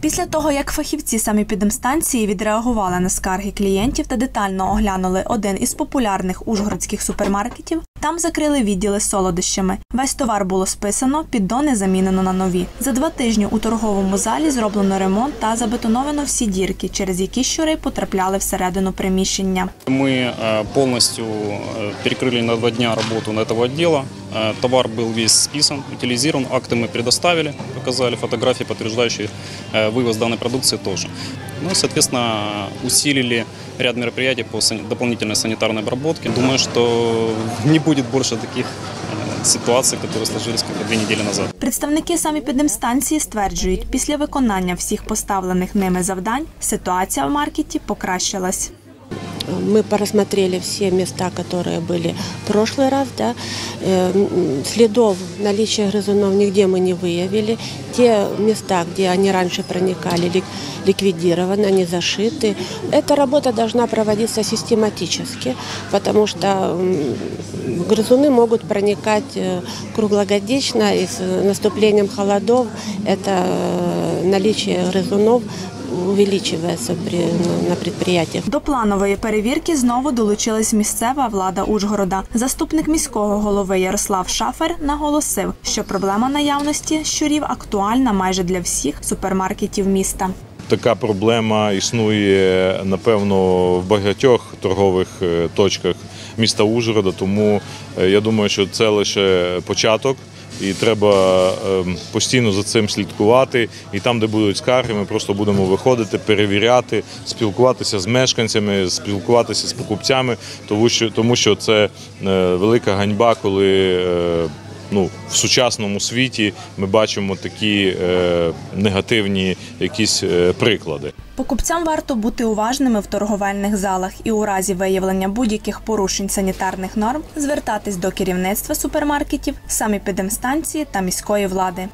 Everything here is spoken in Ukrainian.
Після того, як фахівці самі підемстанції відреагували на скарги клієнтів та детально оглянули один із популярних ужгородських супермаркетів, там закрили відділи з солодощами. Весь товар було списано, піддони замінено на нові. За два тижні у торговому залі зроблено ремонт та забетоновано всі дірки, через які щури потрапляли всередину приміщення. Мы э, полностью э, перекрыли на два дня работу на этого отдела. Э, Товар был весь списан, утилизирован, акты мы предоставили, показали фотографии, подтверждающие э, вывоз данной продукции тоже. Ну и, соответственно, усилили ряд мероприятий по сани- дополнительной санитарной обработке. Думаю, что не будет больше таких э, ситуаций, которые сложились как бы две недели назад. Представники самі підемстанції стверджують, після виконання всіх поставлених ними завдань ситуація в маркеті покращилась. Мы просмотрели все места, которые были в прошлый раз. Да. Э, м, Следов наличия грызунов нигде мы не выявили. Те места, где они раньше проникали, лик- ликвидированы, они зашиты. Эта работа должна проводиться систематически, потому что м, грызуны могут проникать э, круглогодично и с наступлением холодов это э, наличие грызунов увеличивается при- на предприятиях. До планової перевірки знову долучилась місцева влада Ужгорода. Заступник міського голови Ярослав Шафер наголосив, що проблема наявності щурів актуальна майже для всіх супермаркетів міста. Така проблема існує напевно в багатьох торгових е, точках міста Ужгорода, тому е, я думаю, що це лише початок. І треба ем, постійно за цим слідкувати. І там, де будуть скарги, ми просто будемо виходити, перевіряти, спілкуватися з мешканцями, спілкуватися з покупцями, тому що, це е, велика ганьба, коли е, ну, в сучасному світі ми бачимо такі е, негативні якісь е, приклади. Покупцям варто бути уважними в торговельних залах і у разі виявлення будь-яких порушень санітарних норм звертатись до керівництва супермаркетів, самі підемстанції та міської влади.